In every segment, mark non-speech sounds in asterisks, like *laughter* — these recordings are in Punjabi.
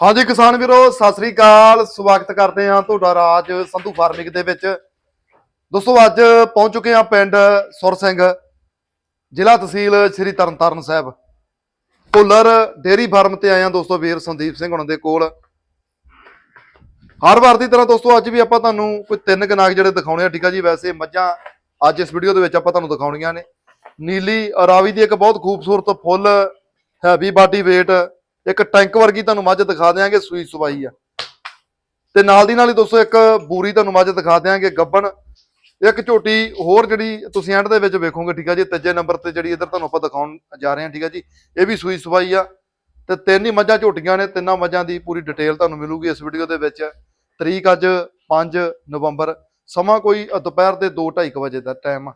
ਹਾਂਜੀ ਕਿਸਾਨ ਵੀਰੋ, ਸਤਿ ਸ੍ਰੀ ਅਕਾਲ। ਸਵਾਗਤ ਕਰਦੇ ਹਾਂ ਤੁਹਾਡਾ ਰਾਜ ਸੰਧੂ ਫਾਰਮਿੰਗ ਦੇ ਵਿੱਚ। ਦੋਸਤੋ, ਅੱਜ ਪਹੁੰਚ ਚੁੱਕੇ ਹਾਂ ਪਿੰਡ ਸੁਰ ਸਿੰਘ, ਜ਼ਿਲ੍ਹਾ ਤਹਿਸੀਲ ਸ੍ਰੀ ਤਰਨਤਾਰਨ ਸਾਹਿਬ। ਭੁੱਲਰ ਡੇਰੀ ਫਾਰਮ ਤੇ ਆਏ ਹਾਂ ਦੋਸਤੋ ਵੀਰ ਸੰਦੀਪ ਸਿੰਘ ਹੁਣਾਂ ਦੇ ਕੋਲ। ਹਰ ਵਾਰ ਦੀ ਤਰ੍ਹਾਂ ਦੋਸਤੋ, ਅੱਜ ਵੀ ਆਪਾਂ ਤੁਹਾਨੂੰ ਕੋਈ ਤਿੰਨ ਕਨਾਕ ਜਿਹੜੇ ਦਿਖਾਉਣੇ ਆ, ਠੀਕ ਆ ਜੀ? ਵੈਸੇ ਮੱਝਾਂ ਅੱਜ ਇਸ ਵੀਡੀਓ ਦੇ ਵਿੱਚ ਆਪਾਂ ਤੁਹਾਨੂੰ ਦਿਖਾਉਣੀਆਂ ਨੇ। ਨੀਲੀ ਰਾਵੀ ਦੀ ਇੱਕ ਬਹੁਤ ਖੂਬਸੂਰਤ ਫੁੱਲ, ਹੈਵੀ ਬਾਡੀ weight ਇੱਕ ਟੈਂਕ ਵਰਗੀ ਤੁਹਾਨੂੰ ਮੱਝ ਦਿਖਾ ਦਿਆਂਗੇ, ਸੂਈ ਸਵਾਈ ਆ। ਤੇ ਨਾਲ ਦੀ ਨਾਲ ਹੀ ਦੋਸਤੋ, ਇੱਕ ਬੂਰੀ ਤੁਹਾਨੂੰ ਮੱਝ ਦਿਖਾ ਦਿਆਂਗੇ, ਗੱਬਣ। ਇੱਕ ਝੋਟੀ ਹੋਰ ਜਿਹੜੀ ਤੁਸੀਂ ਐਂਡ ਦੇ ਵਿੱਚ ਵੇਖੋਗੇ, ਠੀਕ ਆ ਜੀ, ਤੀਜੇ ਨੰਬਰ ਤੇ ਜਿਹੜੀ ਇੱਧਰ ਤੁਹਾਨੂੰ ਆਪਾਂ ਦਿਖਾਉਣ ਜਾ ਰਹੇ ਹਾਂ, ਠੀਕ ਆ ਜੀ, ਇਹ ਵੀ ਸੂਈ ਸਵਾਈ ਆ। ਤੇ ਤਿੰਨ ਹੀ ਮੱਝਾਂ ਝੋਟੀਆਂ ਨੇ, ਤਿੰਨਾਂ ਮੱਝਾਂ ਦੀ ਪੂਰੀ ਡਿਟੇਲ ਤੁਹਾਨੂੰ ਮਿਲੂਗੀ ਇਸ ਵੀਡੀਓ ਦੇ ਵਿੱਚ। ਤਰੀਕ ਅੱਜ 5 ਨਵੰਬਰ, ਸਮਾਂ ਕੋਈ ਦੁਪਹਿਰ ਦੇ 2:30 ਵਜੇ ਦਾ ਟਾਈਮ ਆ।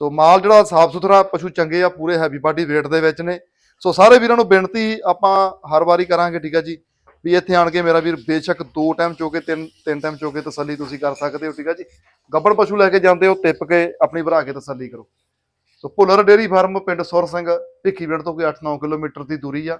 ਸੋ ਮਾਲ ਜਿਹੜਾ ਸਾਫ਼ ਸੁਥਰਾ ਪਸ਼ੂ ਚੰਗੇ ਆ, ਪੂਰੇ ਹੈਵੀ ਬਾਡੀ weight ਦੇ ਵਿੱਚ ਨੇ। ਸੋ ਸਾਰੇ ਵੀਰਾਂ ਨੂੰ ਬੇਨਤੀ ਆਪਾਂ ਹਰ ਵਾਰੀ ਕਰਾਂਗੇ ਠੀਕ ਆ ਜੀ। ਵੀ ਇੱਥੇ ਆਣ ਕੇ ਮੇਰਾ ਵੀਰ ਬੇਸ਼ੱਕ ਦੋ ਟਾਈਮ ਚੋਕੇ ਤਿੰਨ ਤਿੰਨ ਟਾਈਮ ਚੋਕੇ ਤਸੱਲੀ ਤੁਸੀਂ ਕਰ ਸਕਦੇ ਹੋ ਠੀਕ ਆ ਜੀ। ਗੱਬੜ ਪਸ਼ੂ ਲੈ ਕੇ ਜਾਂਦੇ ਹੋ ਟਿੱਪ ਕੇ ਆਪਣੀ ਭਰਾ ਕੇ ਤਸੱਲੀ ਕਰੋ। ਸੋ ਭੁੱਲਰ ਡੇਰੀ ਫਾਰਮ ਪਿੰਡ ਸੁਰ ਸਿੰਘ ਭਿੱਖੀਵਿੰਡ ਤੋਂ ਕੋਈ 8-9 ਕਿਲੋਮੀਟਰ ਦੀ ਦੂਰੀ ਆ।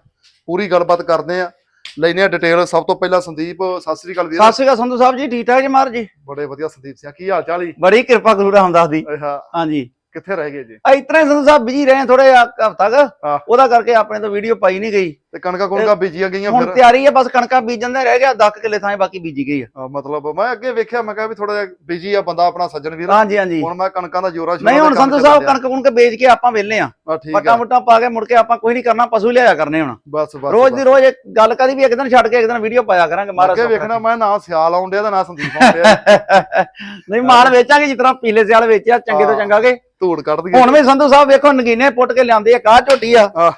ਪੂਰੀ ਗੱਲਬਾਤ ਕਰਦੇ ਆ। ਲੈਨੇ ਆ ਡਿਟੇਲ ਸਭ ਤੋਂ ਪਹਿਲਾਂ ਸੰਦੀਪ ਸਤਿ ਸ੍ਰੀ ਅਕਾਲ ਵੀਰ। ਸਤਿ ਸ਼੍ਰੀ ਅਕਾਲ ਸੰਧੂ ਸਾਹਿਬ ਜੀ ਠੀਕ ਠਾਕ ਜੀ ਮਾਰ ਜੀ? ਬੜੇ ਵਧੀਆ ਸੰਦੀਪ ਸਿੰਘ ਕੀ ਹਾਲ ਚਾਲ ਜੀ? ਬੜੀ ਕਿਰਪਾ ਗੁਰੂ ਰਾਮਦਾਸ ਦੀ ਹਾਂ। ਹਾਂਜੀ। ਕਿੱਥੇ ਰਹਿ ਗਏ ਜੀ? ਆ ਇਤਨੇ ਸੰਧੂ ਸਾਹਿਬ ਬਿਜ਼ੀ ਰਹੇ ਥੋੜੇ ਹਫਤਾ ਕ। ਉਹਦਾ ਕਰਕੇ ਆਪਣੇ ਤੋਂ ਵੀਡੀਓ ਪਾਈ ਨਹੀਂ ਗਈ। ਤੇ ਕਣਕਾਂ ਕੁਣਕਾਂ ਬੀਜੀਆਂ ਗਈਆਂ ਹੁਣ ਤਿਆਰੀ ਹੈ ਬਸ ਕਣਕਾਂ ਬੀਜਣ ਦੇ ਰਹਿ ਗਿਆ 10 ਕਿੱਲੇ ਥਾਂ ਬਾਕੀ ਬੀਜੀ ਗਈ ਆ। ਮਤਲਬ ਮੈਂ ਅੱਗੇ ਵੇਖਿਆ ਮੈਂ ਕਿਹਾ ਵੀ ਥੋੜਾ ਜਿਹਾ ਬਿਜ਼ੀ ਆ ਬੰਦਾ ਆਪਣਾ ਸੱਜਣ ਵੀਰ। ਹਾਂਜੀ ਹਾਂਜੀ। ਹੁਣ ਮੈਂ ਕਣਕਾਂ ਦਾ ਜੋਰਾ ਨਹੀਂ ਹੁਣ ਸੰਧੂ ਸਾਹਿਬ ਕਣਕ ਕੁਣਕ ਵੇਚ ਕੇ ਆਪਾਂ ਵਿਹਲੇ ਆ। ਪੱਟਾ ਮੁੱਟਾ ਪਾ ਕੇ ਮੁੜ ਕੇ ਆਪਾਂ ਕੋਈ ਨਹੀਂ ਕਰਨਾ ਪਸ਼ੂ ਲਿਆਇਆ ਕਰਨੇ ਹੁਣ। ਬਸ ਬਸ ਰੋਜ਼ ਦੀ ਰੋਜ਼ ਇੱਕ ਗੱਲ ਕਦੀ ਵੀ ਇੱਕ ਦਿਨ ਛੱਡ ਕੇ ਇੱਕ ਦਿਨ ਵੀਡੀਓ ਪਾਇਆ ਕਰਾਂਗੇ ਮਹਾਰਾਜ ਅੱਗੇ ਵੇਖਣਾ ਮੈਂ ਨਾ ਸਿਆਲ ਡਿਆ ਤੇ ਨਾ ਸੰਦੀਪ ਡਿਆ। *laughs* ਨਹੀਂ ਮਾਲ ਵੇਚਾਂਗੇ ਜਿਸ ਤਰ੍ਹਾਂ ਪੀਲੇ ਸਿਆਲ ਵੇਚਿਆ ਚੰਗੇ ਤੋਂ। ਚੰਗਾ ਕੇ। ਧੂੜ ਕੱਢ ਦਈਏ। ਹੁਣ ਵੀ ਸੰਧੂ ਸਾਹਿਬ ਵੇਖੋ ਨਗੀਨੇ ਪੁੱਟ ਕੇ ਲਿਆਂਦੇ ਆ ਕਾਹ ਝੋਟੀ ਆ? ਹਾਂ,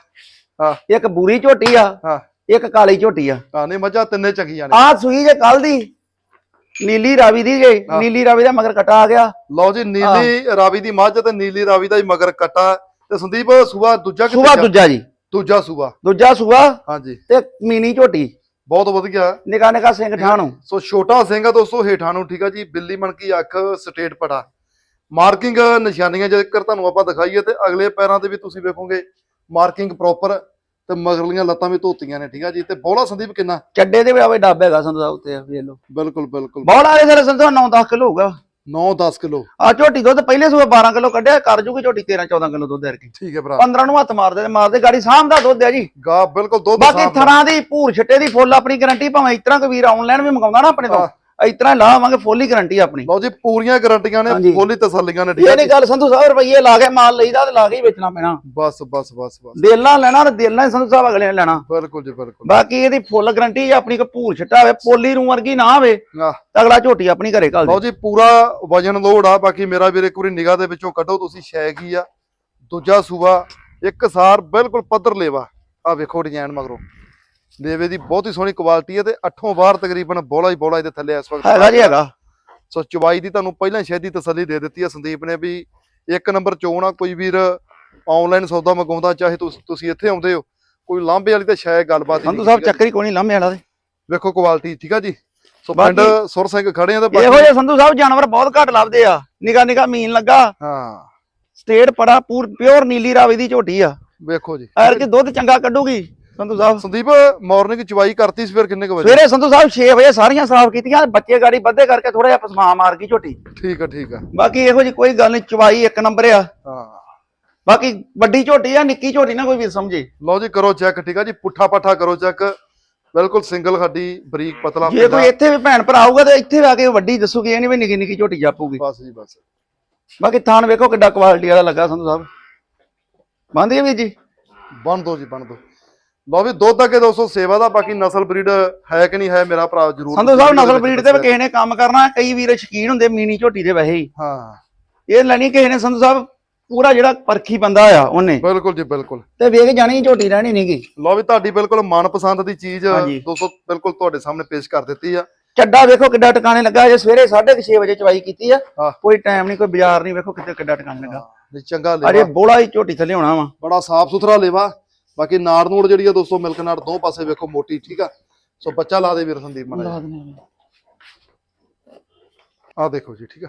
ਹਾਂ। ਇੱਕ ਬੂਰੀ ਝੋਟੀ ਆ ਹਾਂ। ਇੱਕ ਕਾਲੀ ਝੋਟੀ ਆ। ਨਹੀਂ ਮੱਝਾਂ ਤਿੰਨੇ ਚੰਗੀਆਂ ਨੇ ਆ ਸੂਈ ਜੇ ਕੱਲ ਦੀ ਨੀਲੀ ਰਾਵੀ ਦੀ ਜੇ। ਨੀਲੀ ਰਾਵੀ ਦਾ ਮਗਰ ਕਟਾ ਆ ਗਿਆ। ਲਓ ਜੀ ਨੀਲੀ ਰਾਵੀ ਦੀ ਮੱਝ ਤੇ ਨੀਲੀ ਰਾਵੀ ਦਾ ਹੀ ਮਗਰ ਕੱਟਾ। ਤੇ ਸੰਦੀਪ ਸੂਆ ਦੂਜਾ ਕਿੱਥੇ ਸੂਆ? ਦੂਜਾ ਜੀ। ਦੂਜਾ ਸੂਆ। ਦੂਜਾ ਸੂਆ ਹਾਂਜੀ। ਤੇ ਮੀਨੀ ਝੋਟੀ। ਬਹੁਤ ਵਧੀਆ। ਨਿਕਾ ਨਿਕਾ ਸਿੰਘ ਠਾਣੂ। ਸੋ ਛੋਟਾ ਸਿੰਘ ਆ ਦੋਸਤੋ ਹੇਠਾਂ ਨੂੰ ਠੀਕ ਆ ਜੀ ਬਿੱਲੀ ਮਣਕੀ ਅੱਖ ਸਟੇਟ ਪੜਾ ਮਾਰਕਿੰਗ ਨਿਸ਼ਾਨੀਆਂ ਜੇਕਰ ਤੁਹਾਨੂੰ ਆਪਾਂ ਦਿਖਾਈਏ ਤੇ ਅਗਲੇ ਪੈਰਾਂ ਤੇ ਵੀ ਤੁਸੀਂ ਵੇਖੋਗੇ ਮਾਰਕਿੰਗ ਪ੍ਰੋਪਰ ਤੇ ਮਗਰਲੀਆਂ ਲੱਤਾਂ ਵੀ ਧੋਤੀਆਂ ਨੇ ਠੀਕ ਆ ਜੀ? ਤੇ ਬੋਲਾ ਸੰਦੀਪ ਕਿੰਨਾ? ਚੱਡੇ ਦੇ ਵੀ ਆਵੇ ਡੱਬ ਹੈਗਾ ਸੰਧੂ ਸਾਹਿਬ ਉੱਤੇ ਵੇਖ ਲਓ। ਬਿਲਕੁਲ ਬਿਲਕੁਲ। ਬੌਲਾ ਦੇ ਸਾਰੇ ਸੰਧੂ 9-10 ਕਿਲੋ ਹੋਊਗਾ। 9-10 ਕਿਲੋ। ਆ ਝੋਟੀ ਦੁੱਧ ਪਹਿਲੇ ਸੂਏ 12 ਕਿਲੋ ਕੱਢਿਆ ਕਰ ਜੂਗੀ ਝੋਟੀ 13-14 ਕਿਲੋ ਦੁੱਧ ਐਰਕੀ ਠੀਕ ਹੈ ਭਰਾ। 15 ਨੂੰ ਹੱਥ ਮਾਰਦੇ ਤੇ ਮਾਰਦੇ ਗਾੜੀ ਸਾਹਮਣਾ ਦੁੱਧ ਹੈ ਜੀ। ਗਾ ਬਿਲਕੁਲ ਦੁੱਧ ਬਾਕੀ। ਥਰਾਂ ਦੀ ਭੂਰ ਛਿੱਟੇ ਦੀ ਫੁੱਲ ਆਪਣੀ ਗਾਰੰਟੀ ਭਾਵੇਂ ਇਸ ਤਰ੍ਹਾਂ ਕੋਈ ਵੀਰ ਆਨਲਾਈਨ ਵੀ ਮੰਗਾਉਂਦਾ ਨਾ ਆਪਣੇ ਤੋਂ। ਇਸ ਤਰ੍ਹਾਂ ਲਾਵਾਂਗੇ ਫੁੱਲ ਗਾਰੰਟੀ ਆਪਣੀ। ਲਓ ਜੀ ਪੂਰੀਆਂ ਗਾਰੰਟੀਆਂ ਨੇ ਹਾਂਜੀ। ਫੁੱਲੀ ਤਸੱਲੀਆਂ ਨੇ ਠੀਕ ਇਹ ਨਹੀਂ ਜੀ। ਗੱਲ ਸੰਧੂ ਸਾਹਿਬ ਰੁਪਈਏ ਲਾ ਕੇ ਮਾਲ ਲਈਦਾ ਤੇ ਲਾ ਕੇ ਹੀ ਵੇਚਣਾ ਪੈਣਾ। ਬਸ ਬਸ ਬਸ ਬਸ। ਦਿਲ ਨਾਲ ਲੈਣਾ ਤੇ ਦਿਲ ਨਾਲ ਹੀ ਸੰਧੂ ਸਾਹਿਬ ਅਗਲੇ ਨੇ ਲੈਣਾ। ਬਿਲਕੁਲ ਜੀ ਬਿਲਕੁਲ। ਬਾਕੀ ਇਹਦੀ ਫੁੱਲ ਗਰੰਟੀ ਹੈ ਆਪਣੀ ਕੋ ਛੱਟਾ ਹੋਵੇ ਪੋਲੀ ਰੂ ਵਰਗੀ ਨਾ ਹੋਵੇ ਆਹ, ਤਾਂ ਅਗਲਾ ਝੋਟੀ ਆਪਣੀ ਘਰੇ ਦੇ। ਲਓ ਜੀ ਪੂਰਾ ਵਜਨ ਲੋਡ ਆ ਬਾਕੀ ਮੇਰਾ ਵੀਰ ਇੱਕ ਵਾਰੀ ਨਿਗਾਹ ਦੇ ਵਿੱਚੋਂ ਕੱਢੋ ਤੁਸੀਂ ਸ਼ੈ ਕੀ ਆ ਦੂਜਾ ਸੂਆ ਇੱਕ ਸਾਰ ਬਿਲਕੁਲ ਪੱਧਰ ਲੇਵਾ। ਆ ਵੇਖੋ ਡਿਜ਼ਾਈਨ ਮਗਰੋਂ। ਲੇਵੇ ਦੀ ਬਹੁਤ ਹੀ ਸੋਹਣੀ ਕੁਆਲਿਟੀ ਹੈ ਤੇ ਅੱਠੋਂ ਬਾਹਰ ਤਕਰੀਬਨ ਬੋਲਾ ਹੀ ਬੋਲਾ ਇਹਦੇ ਥੱਲੇ ਇਸ ਵਕਤ ਹੈਗਾ ਜੀ ਹੈਗਾ। ਸੋ ਚਵਾਈ ਦੀ ਤੁਹਾਨੂੰ ਪਹਿਲਾਂ ਛੇਦੀ ਤਸੱਲੀ ਦੇ ਦਿੱਤੀ ਹੈ ਸੰਦੀਪ ਨੇ ਵੀ ਇੱਕ ਨੰਬਰ ਚੋਣ ਕੋਈ ਵੀਰ ਆਨਲਾਈਨ ਸੌਦਾ ਮੰਗਾਉਂਦਾ ਚਾਹੇ ਤੁਸੀਂ ਇੱਥੇ ਆਉਂਦੇ ਹੋ ਕੋਈ ਲਾਂਬੇ ਵਾਲੀ ਤਾਂ ਸ਼ਾਇਦ ਗੱਲਬਾਤ ਹੀ ਸੰਧੂ ਨਹੀਂ, ਸਾਹਿਬ। ਚੱਕਰੀ ਕੋਣੀ ਲਾਂਮੇ ਵਾਲਾ ਦੇ ਵੇਖੋ ਕੁਆਲਿਟੀ ਠੀਕ ਆ ਜੀ? ਸੋ ਪਿੰਡ ਸੁਰ ਸਿੰਘ ਖੜੇ ਆ ਤੇ ਇਹੋ ਜਿਹੇ ਸੰਧੂ ਸਾਹਿਬ ਜਾਨਵਰ ਬਹੁਤ ਘੱਟ ਲੱਭਦੇ ਆ। ਨਿਕਾ ਨਿਕਾ ਮੀਨ ਲੱਗਾ। ਹਾਂ। ਸਟੇਟ ਪੜਾ ਪੂਰ ਪਿਓਰ ਨੀਲੀ ਰਾਵੀ ਦੀ ਝੋਟੀ ਆ। ਵੇਖੋ ਜੀ। ਐਰ ਕਿ ਦੁੱਧ ਚੰਗਾ ਕੱਢੂਗੀ। ਸੰਧੂ ਸਾਹਿਬ ਸੰਦੀਪ ਮਾਰਨਿੰਗ ਚਵਾਈ ਕਰਤੀ ਸੀ ਫਿਰ ਕਿੰਨੇ ਕੁ ਵਜੇ? ਸਵੇਰੇ ਸੰਧੂ ਸਾਹਿਬ 6 ਵਜੇ ਸਾਰੀਆਂ ਸਾਫ਼ ਕੀਤੀਆਂ ਬੱਚੇ ਗਾੜੀ ਬੱਧੇ ਕਰਕੇ ਥੋੜਾ ਜਿਹਾ ਪਸਮਾ ਮਾਰ ਗਈ ਝੋਟੀ। ਠੀਕ ਆ ਠੀਕ ਆ। ਬਾਕੀ ਇਹੋ ਜੀ ਕੋਈ ਗੱਲ ਨਹੀਂ ਚਵਾਈ ਇੱਕ ਨੰਬਰ ਆ। ਹਾਂ। ਬਾਕੀ ਵੱਡੀ ਝੋਟੀ ਆ ਨਿੱਕੀ ਝੋਟੀ ਨਾ ਕੋਈ ਵੀ ਸਮਝੇ। ਲਓ ਜੀ ਕਰੋ ਚੈੱਕ ਠੀਕ ਆ ਜੀ ਪੁੱਠਾ ਪੱਠਾ ਕਰੋ ਚੈੱਕ ਬਿਲਕੁਲ ਸਿੰਗਲ ਹੱਡੀ ਬਰੀਕ ਪਤਲਾ ਜੇ। ਕੋਈ ਇੱਥੇ ਵੀ ਭੈਣ ਭਰਾ ਆਊਗਾ ਤੇ ਇੱਥੇ ਆ ਕੇ ਵੱਡੀ ਦੱਸੂਗੀ ਇਹ ਨਹੀਂ ਵੀ ਨਿੱਕੀ ਨਿੱਕੀ ਝੋਟੀ ਜਾਪੂਗੀ। ਬਸ ਜੀ ਬਸ। ਬਾਕੀ ਥਾਨ ਵੇਖੋ ਕਿੱਡਾ ਕੁਆਲਿਟੀ ਵਾਲਾ ਲੱਗਾ ਸੰਧੂ ਸਾਹਿਬ। ਬੰਦ ਗਏ ਵੀਰ ਜੀ। ਬਣ ਦੋ ਜੀ ਬਣ ਦੋ। ਲਓ ਵੀ ਦੁੱਧ ਅੱਗੇ ਦੋਸਤੋ ਸੇਵਾ ਦਾ ਬਾਕੀ ਨਸਲ ਬਰੀਡ ਹੈ ਕਿ ਨਹੀਂ ਹੈ ਮੇਰਾ ਭਰਾ ਜਰੂਰ ਸੰਧੂ ਸਾਹਿਬ ਨਸਲ ਬਰੀਡ ਤੇ ਵੀ ਕਿਸੇ ਨੇ ਕੰਮ ਕਰਨਾ ਕਈ ਵੀਰ ਸ਼ਕੀਨ ਹੁੰਦੇ ਮੀਨੀ ਝੋਟੀ ਦੇ ਵੈਸੇ ਹੀ। ਹਾਂ। ਇਹ ਲੈਣੀ ਕਿਸੇ ਨੇ ਸੰਧੂ ਸਾਹਿਬ ਪੂਰਾ ਜਿਹੜਾ ਪਰਖੀ ਬੰਦਾ ਆ ਉਹਨੇ। ਬਿਲਕੁਲ ਜੀ ਬਿਲਕੁਲ। ਤੇ ਵੇਖ ਜਾਣੀ ਝੋਟੀ ਰਹਿਣੀ ਨਹੀਂਗੀ ਲਓ ਵੀ ਤੁਹਾਡੀ ਬਿਲਕੁਲ ਮਨਪਸੰਦ ਦੀ ਚੀਜ਼। ਦੋਸਤੋ ਬਿਲਕੁਲ ਤੁਹਾਡੇ ਸਾਹਮਣੇ ਪੇਸ਼ ਕਰ ਦਿੱਤੀ ਆ। ਚੱਡਾ ਵੇਖੋ ਕਿੱਡਾ ਟਿਕਾਣੇ ਲੱਗਾ ਜੇ ਸਵੇਰੇ 6:30 ਵਜੇ ਚਵਾਈ ਕੀਤੀ ਆ। ਹਾਂ। ਕੋਈ ਟਾਈਮ ਨਹੀਂ ਕੋਈ ਬਾਜ਼ਾਰ ਨਹੀਂ ਵੇਖੋ ਕਿੱਥੇ ਕਿੱਡਾ ਟਿਕਾਣੇ ਲੱਗਾ। ਚੰਗਾ ਅਰੇ ਲੇਵਾ ਬੋਲਾ ਹੀ ਝੋਟੀ ਥੱਲੇ ਹੋਣਾ ਵਾ। ਬੜਾ ਸਾਫ਼ ਸੁਥਰਾ ਲੇਵਾ। ਬਾਕੀ ਨਾੜ ਨੂੜ ਜਿਹੜੀ ਆ ਦੋਸਤੋ ਮਿਲਕ ਨਾੜ ਦੋ ਪਾਸੇ ਵੇਖੋ ਮੋਟੀ ਠੀਕ ਆ? ਸੋ ਬੱਚਾ ਲਾ ਦੇ ਵੀਰ ਸੰਦੀਪ ਮਾੜਾ। ਆਹ ਦੇਖੋ ਜੀ ਠੀਕ ਆ?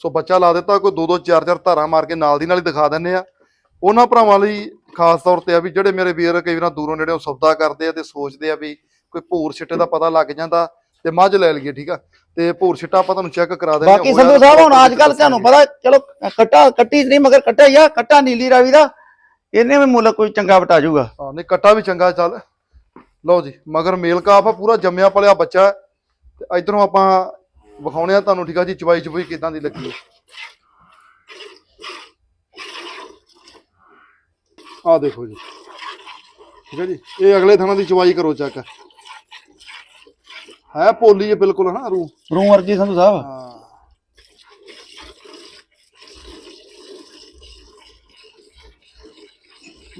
ਸੋ ਬੱਚਾ ਲਾ ਦਿੱਤਾ ਕੋਈ ਦੋ ਦੋ ਚਾਰ ਚਾਰ ਧਾਰਾਂ ਮਾਰ ਕੇ ਨਾਲ ਦੀ ਨਾਲ ਹੀ ਦਿਖਾ ਦਿੰਨੇ ਆ। ਉਹਨਾਂ ਭਰਾਵਾਂ ਲਈ ਖਾਸ ਤੌਰ ਤੇ ਆ ਵੀ ਜਿਹੜੇ ਮੇਰੇ ਵੀਰ ਕਈ ਵਾਰ ਦੂਰੋਂ ਨੇੜੇੋਂ ਸੌਦਾ ਕਰਦੇ ਆ ਤੇ ਸੋਚਦੇ ਆ ਵੀ ਕੋਈ ਭੂਰ ਛਿੱਟੇ ਦਾ ਪਤਾ ਲੱਗ ਜਾਂਦਾ ਤੇ ਮੱਝ ਲੈ ਲਈਏ ਠੀਕ ਆ? ਤੇ ਭੂਰ ਛਿੱਟਾ ਆਪਾਂ ਤੁਹਾਨੂੰ ਚੈੱਕ ਕਰਾ ਦਿੰਦੇ ਬਾਕੀ ਸੰਧੂ ਸਾਹਿਬ ਹੁਣ ਅੱਜ ਕੱਲ ਤੁਹਾਨੂੰ ਪਤਾ ਚਲੋ ਕੱਟਾ ਕੱਟੀ ਨਹੀਂ ਮਗਰ ਕੱਟਾ ਹੀ ਆ ਕੱਟਾ ਨੀਲੀ ਰਾਵੀ ਦਾ। ਇਹਨੇ ਵੀ ਮੁੱਲ ਕੋਈ ਚੰਗਾ ਵਟਾ ਜਾਊਗਾ। ਹਾਂ ਨਹੀਂ ਕੱਟਾ ਵੀ ਚੰਗਾ ਚੱਲ। ਲਓ ਜੀ ਮਗਰ ਮੇਲ ਕਾਫ ਆ ਪੂਰਾ ਜੰਮਿਆ ਪਲਿਆ ਬੱਚਾ ਹੈ। ਤੇ ਇਧਰੋਂ ਆਪਾਂ ਵਿਖਾਉਣੇ ਆ ਤੁਹਾਨੂੰ ਠੀਕ ਆ ਜੀ ਚਵਾਈ ਚਵਾਈ ਕਿਦਾਂ ਦੀ ਲੱਗੀ ਹੈ। ਆ ਦੇਖੋ ਜੀ। ਠੀਕ ਹੈ ਜੀ ਇਹ ਅਗਲੇ ਥਾਣਾ ਦੀ ਚਵਾਈ ਕਰੋ ਚੈੱਕ। ਹੈ ਪੋਲੀ ਹੈ ਬਿਲਕੁਲ ਹਨਾ ਰੂ ਰੂ ਵਰਗੀ ਸੰਧੂ ਸਾਹਿਬ। ਹਾਂ।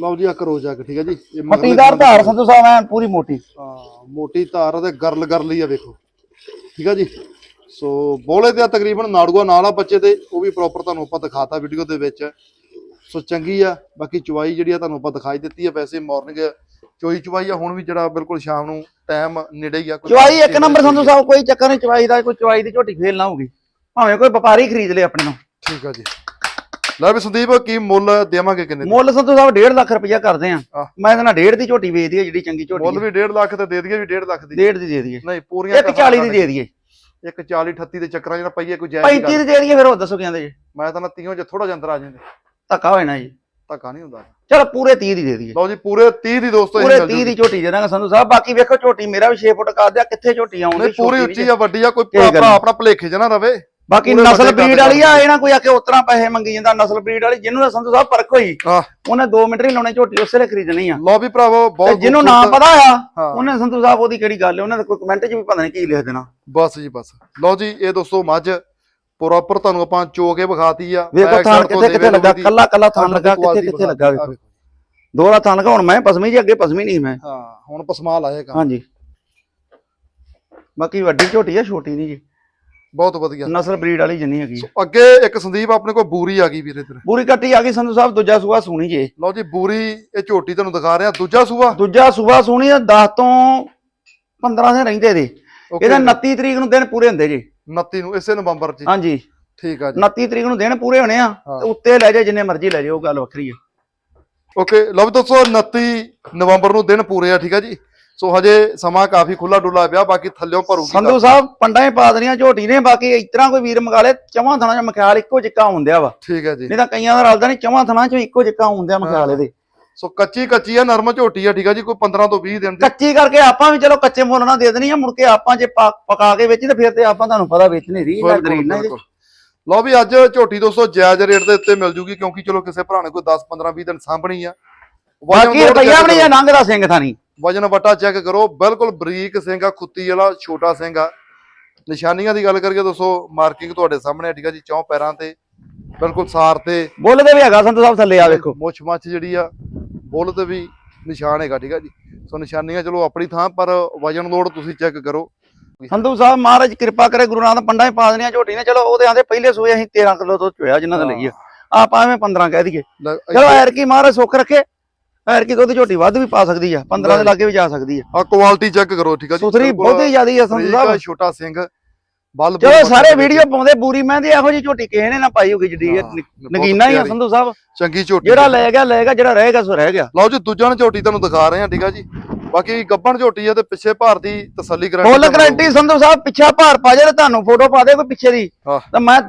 ਲਓ ਜੀ ਆ ਕਰੋ ਚੈੱਕ ਠੀਕ ਹੈ ਜੀ। ਇਹ ਮਗਰਲੇ ਧਾਰ ਸੰਧੂ ਸਾਹਿਬ ਐਨ ਪੂਰੀ ਮੋਟੀ। ਹਾਂ ਮੋਟੀ ਧਾਰ ਤੇ ਗਰਲ ਕਰ ਲਈ ਆ ਵੇਖੋ। ਠੀਕ ਆ ਜੀ? ਸੋ ਬੋਲੇ ਤੇ ਆ ਤਕਰੀਬਨ ਨਾੜੂਆ ਨਾਲ ਆ ਬੱਚੇ ਤੇ ਉਹ ਵੀ ਪ੍ਰੋਪਰ ਤੁਹਾਨੂੰ ਆਪਾਂ ਦਿਖਾਤਾ ਵੀਡੀਓ ਦੇ ਵਿੱਚ। ਸੋ ਚੰਗੀ ਆ ਬਾਕੀ ਚੁਵਾਈ ਜਿਹੜੀ ਆ ਤੁਹਾਨੂੰ ਆਪਾਂ ਦਿਖਾਈ ਦਿੱਤੀ ਆ ਵੈਸੇ ਮਾਰਨਿੰਗ ਚੋਈ ਚੁਵਾਈ ਆ ਹੁਣ ਵੀ ਜਿਹੜਾ ਬਿਲਕੁਲ ਸ਼ਾਮ ਨੂੰ ਟਾਈਮ ਨੇੜੇ ਹੀ ਆ ਕੋਈ ਚਵਾਈ ਇੱਕ ਨੰਬਰ ਸੰਧੂ ਸਾਹਿਬ ਕੋਈ ਚੱਕਰ ਨਹੀਂ ਚਵਾਈ ਦਾ ਕੋਈ ਚਵਾਈ ਦੀ ਝੋਟੀ ਫੇਲ ਨਾ ਹੋਊਗੀ। ਭਾਵੇਂ ਕੋਈ ਵਪਾਰੀ ਖਰੀਦ ਲੇ ਆਪਣੇ ਨੂੰ ਠੀਕ ਆ ਜੀ। ਲੈ ਵੀ ਸੰਦੀਪ ਕੀ ਮੁੱਲ ਦੇਵਾਂਗੇ ਕਿੰਨੇ ਦਾ? ਮੁੱਲ ਸੰਧੂ ਸਾਹਿਬ 1.5 ਲੱਖ ਰੁਪਇਆ ਕਰਦੇ ਆ। ਆਹ। ਮੈਂ ਇਹਦੇ ਨਾਲ 1.5 ਦੀ ਝੋਟੀ ਵੇਚਦੀ ਆ ਜਿਹੜੀ ਚੰਗੀ ਝੋਟੀ ਮੁੱਲ ਵੀ 1.5 ਲੱਖ ਤੇ ਦੇ ਦਈਏ ਵੀ 1.5 ਲੱਖ ਦੀ। 1.5 ਦੀ ਦੇ ਦਈਏ। ਨਹੀਂ ਪੂਰੀਆਂ ਇੱਕ 40 ਦੀ ਦੇ ਦਈਏ। ਇੱਕ 40 38 ਦੇ ਚੱਕਰਾਂ ਜਿਹੜਾ ਪਈਏ ਕੋਈ ਜਾਇਜ਼ 35 ਦੀ ਦੇ ਦਈਏ ਫਿਰ ਉਹ ਦੱਸੋ ਕਹਿੰਦੇ ਜੀ। ਮੈਂ ਤਾਂ ਨਾ ਤੀਆਂ ਚ ਥੋੜਾ ਜਿਹਾ ਅੰਦਰ ਆ ਜਾਂਦੇ। ਧੱਕਾ ਨਾ ਜੀ। ਧੱਕਾ ਨਹੀਂ ਹੁੰਦਾ। ਚਲ ਪੂਰੇ 30 ਦੀ ਦੇ ਦਈਏ। ਲਓ ਜੀ ਪੂਰੇ 30 ਦੀ ਦੋਸਤੋ ਪੂਰੇ ਮਿਲ 30 ਜੂਗੀ। ਦੀ ਝੋਟੀ ਦੇ ਦਾਂਗਾ ਸੰਧੂ ਸਾਹਿਬ। ਬਾਕੀ ਵੇਖੋ ਝੋਟੀ ਮੇਰਾ ਵੀ 6 ਫੁੱਟ ਆ ਕਿੱਥੇ ਝੋਟੀ ਆਉਂਦੀ ਨਹੀਂ ਪੂਰੀ ਉੱਚੀ ਆ ਵੱਡੀ ਆ ਕੋਈ ਗੱਲ ਭਰਾ ਆਪਣਾ ਭਲੇਖੇ ਚ ਨਾ ਰਵੇ। ਬਾਕੀ ਪੂਰੇ ਨਸਲ ਵੱਡੇ ਬਰੀਡ ਵਾਲੀ ਆ। ਇਹ ਨਾ ਕੋਈ ਆ ਕੇ ਉਤਰਾ ਪੈਸੇ ਮੰਗੀ ਜਾਂਦਾ ਨਸਲ ਬਰੀਡ ਵਾਲੀ ਜਿਹਨੂੰ ਦਾ ਸੰਧੂ ਸਾਹਿਬ ਪਰਖ ਹੋਈ ਉਹਨੇ 2 ਮਿੰਟ ਨਹੀਂ ਲਾਉਣੇ ਝੋਟੀ ਉਸੇ ਵੇਲੇ ਖਰੀਦਣੀ ਆ। ਲਓ ਵੀ ਭਰਾਵੋ ਤੇ ਬਹੁਤ ਜਿਹਨੂੰ ਨਾ ਪਤਾ ਆ ਹਾਂ। ਉਹਨੇ ਸੰਧੂ ਸਾਹਿਬ ਉਹਦੀ ਕਿਹੜੀ ਗੱਲ ਹੈ ਉਹਨੇ ਤਾਂ ਕੋਈ ਕਮੈਂਟ 'ਚ ਵੀ ਪਤਾ ਨਹੀਂ ਕੀ ਲਿਖ ਦੇਣਾ। ਬਸ ਜੀ ਬਸ। ਲਓ ਜੀ ਇਹ ਦੋਸਤੋ ਮੱਝ ਪ੍ਰੋਪਰ ਤੁਹਾਨੂੰ ਆਪਾਂ ਚੋ ਕੇ ਵਿਖਾਤੀ ਆ। ਵੇਖੋ Back ਥਾਨ side ਤੋਂ ਕਿੱਥੇ ਕਿੱਥੇ ਦੇਵੇ ਲੱਗਾ ਦੀ ਕੱਲਾ ਕੱਲਾ ਥਾਨ ਲੱਗਾ ਕਿੱਥੇ ਕਿੱਥੇ। ਲੱਗਾ ਵੇਖੋ। ਦੋਹਰਾ ਥਾਨ ਲਗਾ ਹੁਣ ਮੈਂ ਪਸਮੀ ਜੀ ਅੱਗੇ ਪਸਮੀ ਨਹੀਂ ਮੈਂ। ਹਾਂ ਹੁਣ ਪਸਮਾ ਲਾਏਗਾ ਹਾਂਜੀ। ਬਾਕੀ ਵੱਡੀ ਝੋਟੀ ਆ ਛੋਟੀ ਨਹੀਂ ਜੀ। ਬਹੁਤ ਵਧੀਆ। ਨਸਲ ਬਰੀਡ ਵਾਲੀ ਜਿੰਨੀ ਹੈਗੀ। ਆ। ਅੱਗੇ ਇੱਕ ਸੰਦੀਪ ਆਪਣੇ ਕੋਲ ਬੂਰੀ ਆ ਗਈ ਵੀਰੇ ਇਧਰ। ਪੂਰੀ ਕੱਟੀ ਆ ਗਈ ਸੰਧੂ ਸਾਹਿਬ ਦੂਜਾ ਸੂਆ ਸੂਣੀ ਜੇ। ਲਓ ਜੀ ਬੂਰੀ ਇਹ ਝੋਟੀ ਤੁਹਾਨੂੰ ਦਿਖਾ ਰਿਹਾ। ਦੂਜਾ ਸੂਆ? ਦੂਜਾ ਸੂਆ ਸੂਣੀ ਆ 10 ਤੋਂ 15 ਦਿਨ ਰਹਿੰਦੇ ਦੇ Okay ਇਹਦਾ ਜੀ। 29 ਤਰੀਕ ਨੂੰ ਦਿਨ ਪੂਰੇ ਹੁੰਦੇ ਜੀ। 29 ਨੂੰ ਇਸੇ ਨਵੰਬਰ ਚ ਹਾਂਜੀ। ਠੀਕ ਆ ਜੀ। 29 ਤਰੀਕ ਨੂੰ ਦਿਨ ਪੂਰੇ ਹੋਣੇ ਆ ਹਾਂ। ਤੇ ਉੱਤੇ ਲੈ ਜਾ ਜਿੰਨੇ ਮਰਜ਼ੀ ਲੈ ਜਾ ਉਹ ਗੱਲ ਵੱਖਰੀ ਆ। ਓਕੇ ਲਓ ਵੀ ਦੋਸਤੋ 29 ਨਵੰਬਰ ਨੂੰ ਦਿਨ ਪੂਰੇ ਆ ਠੀਕ ਆ ਜੀ। ਸੋ ਹਜੇ ਸਮਾਂ ਕਾਫੀ ਖੁੱਲਾ ਡੁੱਲਾ ਪਿਆ ਬਾਕੀ ਥੱਲਿਓਂ ਭਰੂਗੀ ਸੰਧੂ ਸਾਹਿਬ ਪੰਡਾਂ ਹੀ ਪਾ ਦੇਣੀਆਂ ਝੋਟੀ ਨੇ ਬਾਕੀ ਇਸ ਤਰ੍ਹਾਂ ਕੋਈ ਵੀਰ ਮੰਗਾ ਲੇ ਚਵਾਂ ਥਣਾ ਚ ਮਖਿਆਲ ਇੱਕੋ ਜਿੱਕਾ ਹੁੰਦਿਆ ਵਾ। ਠੀਕ ਹੈ ਜੀ। ਨਹੀਂ ਤਾਂ ਕਈਆਂ ਦਾ ਰਲਦਾ ਨਹੀਂ ਚਵਾਂ ਥਣਾ ਚ ਇੱਕੋ ਜਿੱਕਾ ਹੁੰਦਿਆ ਮਖਿਆਲ ਇਹਦੇ। ਸੋ ਕੱਚੀ ਕੱਚੀ ਆ ਨਰਮ ਝੋਟੀ ਆ ਠੀਕ ਆ ਜੀ ਕੋਈ 15 ਤੋਂ 20 ਦਿਨ ਦੀ। ਕੱਚੀ ਕਰਕੇ ਆਪਾਂ ਵੀ ਚਲੋ ਕੱਚੇ ਮੁੱਲ ਨਾਲ ਦੇ ਦੇਣੀ ਆ ਮੁੜ ਕੇ ਆਪਾਂ ਜੇ ਪਕਾ ਕੇ ਵੇਚੀ ਤੇ ਫਿਰ ਤੇ ਆਪਾਂ ਤੁਹਾਨੂੰ ਪਤਾ ਵੇਚਣੀ ਰਹੀ ਨਾ ਬਿਲਕੁਲ, ਗਰੀਬ ਨਾ ਬਿਲਕੁਲ। ਲਓ ਵੀ ਅੱਜ ਝੋਟੀ ਦੋਸਤੋ ਜਾਇਜ਼ ਰੇਟ ਦੇ ਉੱਤੇ ਮਿਲ ਜੂਗੀ ਕਿਉਂਕਿ ਚਲੋ ਕਿਸੇ ਭਰਾ ਨੇ ਕੋਈ 10 15 20 ਦਿਨ ਸਾਂਭਣੀ ਆ। ਬਾਕੀ ਰੁਪਈਆ ਵੀ ਨਹੀਂ ਕਰੋ। ਲੰਘਦਾ ਸਿੰਘ ਥਾਨੀ ਵਜਨ ਵਟਾ ਚੈੱਕ ਕਰੋ। ਬਿਲਕੁਲ ਬਰੀਕ ਸਿੰਘ ਆ ਖੁੱਤੀ ਵਾਲਾ ਛੋਟਾ ਸਿੰਘ ਆ। ਨਿਸ਼ਾਨੀਆਂ ਦੀ ਗੱਲ ਕਰੀਏ ਦੋਸਤੋ ਮਾਰਕਿੰਗ ਤੁਹਾਡੇ ਸਾਹਮਣੇ ਆ ਠੀਕ ਆ ਜੀ ਚੌਂ ਪੈਰਾਂ ਤੇ ਬਿਲਕੁਲ ਸਾਰ ਤੇ। ਬੁੱਲ ਦੇ ਵੀ ਹੈਗਾ ਸੰਧੂ ਸਾਹਿਬ ਥੱਲੇ ਆ ਵੇਖੋ। ਮੁੱਛ ਮੱਛ ਜਿਹੜੀ ਆ ਬੁੱਲ ਤੇ ਵੀ ਨਿਸ਼ਾਨ ਹੈਗਾ ਠੀਕ ਆ ਜੀ। ਸੋ ਨਿਸ਼ਾਨੀਆਂ ਚਲੋ ਆਪਣੀ ਥਾਂ ਪਰ ਵਜਨ ਲੋਡ ਤੁਸੀਂ ਚੈੱਕ ਕਰੋ। ਸੰਧੂ ਸਾਹਿਬ ਮਹਾਰਾਜ ਕਿਰਪਾ ਕਰੇ ਗੁਰੂ ਨਾਨਕ ਪੰਡਾਂ ਹੀ ਪਾ ਦੇਣੀਆਂ ਝੋਟੀ ਨੇ। ਚਲੋ ਉਹਦੇ ਆਂਦੇ ਪਹਿਲੇ ਸੂਏ ਅਸੀਂ 13 ਕਿਲੋ ਤੋਂ ਚੋਇਆ ਜਿਨ੍ਹਾਂ ਦਾ ਲਈ ਆ। ਆਪਾਂ ਐਵੇਂ 15 ਕਹਿ ਦਈਏ। ਚਲੋ ਐਰ ਕੀ ਮਹਾਰਾਜ ਸੁੱਖ ਰੱਖੇ। ਐਰ ਕੀ ਦੁੱਧ ਝੋਟੀ ਵੱਧ ਵੀ ਪਾ ਸਕਦੀ ਆ 15 ਦੇ ਲਾਗੇ ਵੀ ਜਾ ਸਕਦੀ ਆ। ਆ ਕੁਆਲਿਟੀ ਚੈੱਕ ਕਰੋ ਠੀਕ ਆ ਜੀ। ਸੁਥਰੀ ਬਹੁਤੀ ਜ਼ਿਆਦੀ ਆ ਸੰਧੂ ਆ, ਸਾਹਿਬ। ਛੋਟਾ ਸਿੰਘ ਬਲ ਚਲੋ ਸਾਰੇ ਵੀਡੀਓ ਪਾਉਂਦੇ ਬੂਰੀ ਮੈਂ ਦੀ ਇਹੋ ਜੀ ਝੋਟੀ ਕਿਸੇ ਨੇ ਨਾ ਪਾਈ ਹੋਗੀ ਬਹੁਤ ਨਗੀਨਾ ਹੀ ਆ। ਸੰਧੂ ਸਾਹਿਬ। ਚੰਗੀ ਝੋਟੀ ਜਿਹੜਾ ਆ। ਲੈ ਗਿਆ ਲੈ ਗਿਆ ਜਿਹੜਾ ਰਹਿ ਗਿਆ ਸੋ ਰਹਿ ਗਿਆ। ਲਓ ਜੀ ਦੂਜਾ ਨੂੰ ਝੋਟੀ ਤੁਹਾਨੂੰ ਦਿਖਾ ਰਹੇ ਹਾਂ ਠੀਕ ਆ ਜੀ। ਬਾਕੀ ਗੱਬਣ ਝੋਟੀ ਆ ਤੇ ਪਿੱਛੇ ਭਾਰ ਦੀ ਤਸੱਲੀ ਫੁੱਲ ਤੁਹਾਨੂੰ ਗਰੰਟੀ ਸੰਧੂ ਸਾਹਿਬ ਪਿੱਛਾ ਭਾਰ ਪਾ ਜੇ ਤੇ ਤੁਹਾਨੂੰ ਫੋਟੋ ਪਾ ਦੇ ਕੋਈ ਪਿੱਛੇ ਦੀ। ਤਾਂ ਮੈਂ